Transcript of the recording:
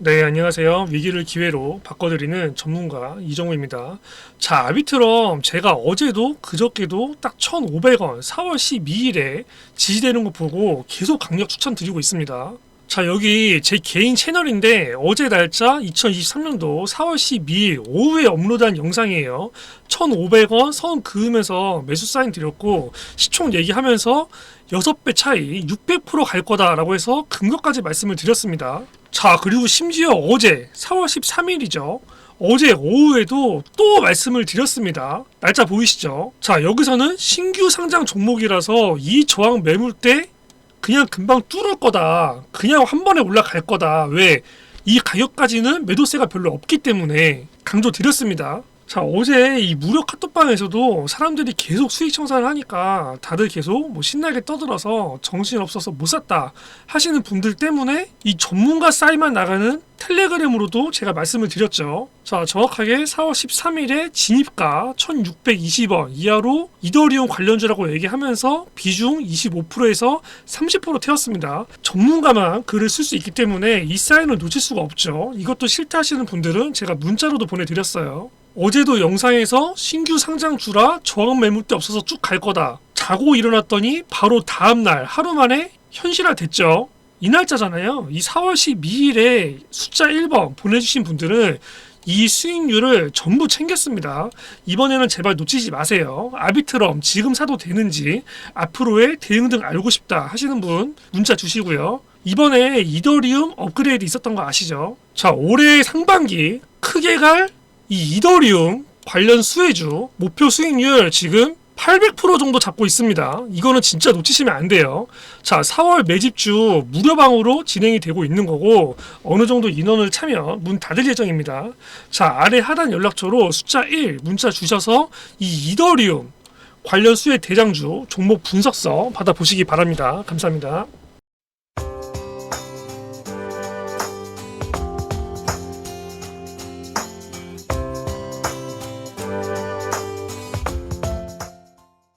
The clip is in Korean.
네, 안녕하세요. 위기를 기회로 바꿔드리는 전문가 이정우입니다. 자, 아비트럼 제가 어제도 그저께도 딱 1,500원 4월 12일에 지지되는 거 보고 계속 강력 추천드리고 있습니다. 자, 여기 제 개인 채널인데 어제 날짜 2023년도 4월 12일 오후에 업로드한 영상이에요. 1,500원 선 그으면서 매수 사인 드렸고 시총 얘기하면서 6배 차이 600%갈 거다라고 해서 근거까지 말씀을 드렸습니다. 자, 그리고 심지어 어제 4월 13일이죠. 어제 오후에도 또 말씀을 드렸습니다. 날짜 보이시죠? 자, 여기서는 신규 상장 종목이라서 이 저항 매물대 그냥 금방 뚫을 거다. 그냥 한 번에 올라갈 거다. 왜? 이 가격까지는 매도세가 별로 없기 때문에 강조 드렸습니다. 자, 어제 이 무료 카톡방에서도 사람들이 계속 수익 청산을 하니까 다들 계속 뭐 신나게 떠들어서 정신 없어서 못 샀다 하시는 분들 때문에 이 전문가 사이만 나가는 텔레그램으로도 제가 말씀을 드렸죠. 자, 정확하게 4월 13일에 진입가 1620원 이하로 이더리움 관련주라고 얘기하면서 비중 25%에서 30% 태웠습니다. 전문가만 글을 쓸 수 있기 때문에 이 사인을 놓칠 수가 없죠. 이것도 싫다 하시는 분들은 제가 문자로도 보내드렸어요. 어제도 영상에서 신규 상장주라 저항 매물대 없어서 쭉 갈 거다. 자고 일어났더니 바로 다음날 하루 만에 현실화 됐죠. 이 날짜잖아요. 이 4월 12일에 숫자 1번 보내주신 분들은 이 수익률을 전부 챙겼습니다. 이번에는 제발 놓치지 마세요. 아비트럼 지금 사도 되는지 앞으로의 대응 등 알고 싶다 하시는 분 문자 주시고요. 이번에 이더리움 업그레이드 있었던 거 아시죠? 자, 올해 상반기 크게 갈 이 이더리움 관련 수혜주 목표 수익률 지금 800% 정도 잡고 있습니다. 이거는 진짜 놓치시면 안 돼요. 자, 4월 매집주 무료방으로 진행이 되고 있는 거고 어느 정도 인원을 차면 문 닫을 예정입니다. 자, 아래 하단 연락처로 숫자 1 문자 주셔서 이 이더리움 관련 수혜 대장주 종목 분석서 받아보시기 바랍니다. 감사합니다.